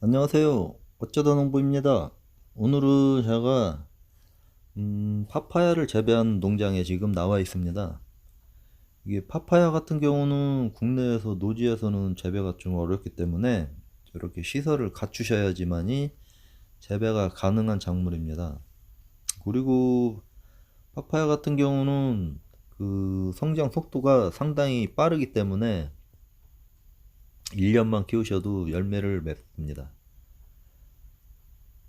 안녕하세요. 어쩌다 농부입니다. 오늘은 제가 음, 파파야를 재배한 농장에 지금 나와 있습니다. 이게 파파야 같은 경우는 국내에서 노지에서는 재배가 좀 어렵기 때문에 이렇게 시설을 갖추셔야지만이 재배가 가능한 작물입니다. 그리고 파파야 같은 경우는 그 성장 속도가 상당히 빠르기 때문에 1년만 키우셔도 열매를 맺습니다.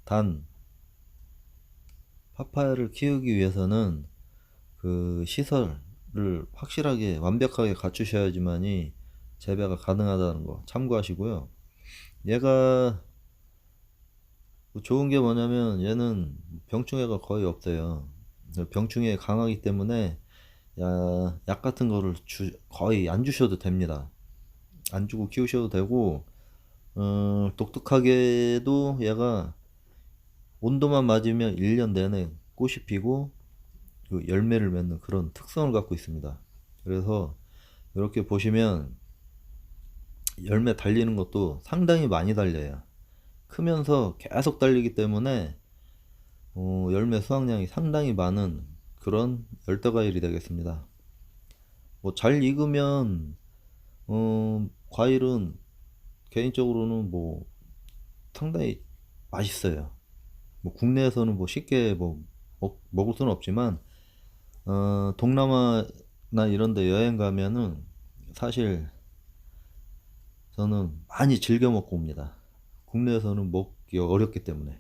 단, 파파야를 키우기 위해서는 그 시설을 확실하게 완벽하게 갖추셔야지만이 재배가 가능하다는 거 참고하시고요. 얘가 좋은 게 뭐냐면 얘는 병충해가 거의 없어요. 병충해 강하기 때문에 야, 약 같은 거를 주, 거의 안 주셔도 됩니다. 안 주고 키우셔도 되고 어, 독특하게도 얘가 온도만 맞으면 1년 내내 꽃이 피고 그 열매를 맺는 그런 특성을 갖고 있습니다. 그래서 이렇게 보시면 열매 달리는 것도 상당히 많이 달려요. 크면서 계속 달리기 때문에 어, 열매 수확량이 상당히 많은 그런 열대과일이 되겠습니다. 뭐 잘 익으면 어, 과일은 개인적으로는 뭐 상당히 맛있어요. 뭐 국내에서는 뭐 쉽게 뭐 먹, 먹을 수는 없지만 어, 동남아나 이런 데 여행 가면은 사실 저는 많이 즐겨 먹고 옵니다. 국내에서는 먹기 어렵기 때문에.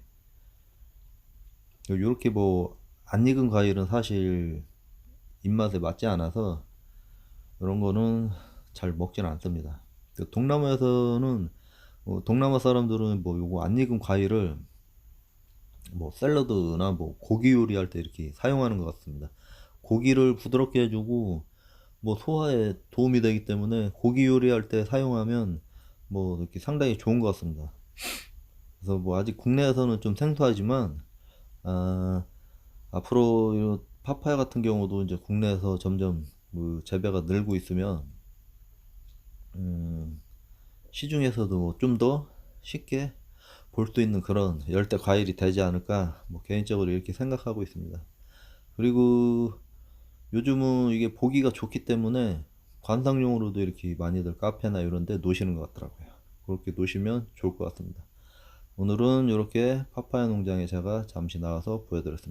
이렇게 뭐 안 익은 과일은 사실 입맛에 맞지 않아서 이런 거는 잘 먹지는 않습니다. 그 동남아에서는 어, 동남아 사람들은 뭐 요거 안 익은 과일을 뭐 샐러드나 뭐 고기 요리할 때 이렇게 사용하는 것 같습니다. 고기를 부드럽게 해주고 뭐 소화에 도움이 되기 때문에 고기 요리할 때 사용하면 뭐 이렇게 상당히 좋은 것 같습니다. 그래서 뭐 아직 국내에서는 좀 생소하지만 아, 앞으로 이 파파야 같은 경우도 이제 국내에서 점점 그 재배가 늘고 있으면 음, 시중에서도 좀 더 쉽게 볼 수 있는 그런 열대 과일이 되지 않을까 뭐 개인적으로 이렇게 생각하고 있습니다. 그리고 요즘은 이게 보기가 좋기 때문에 관상용으로도 이렇게 많이들 카페나 이런 데 놓으시는 것 같더라고요. 그렇게 놓으시면 좋을 것 같습니다. 오늘은 이렇게 파파야 농장에 제가 잠시 나와서 보여드렸습니다.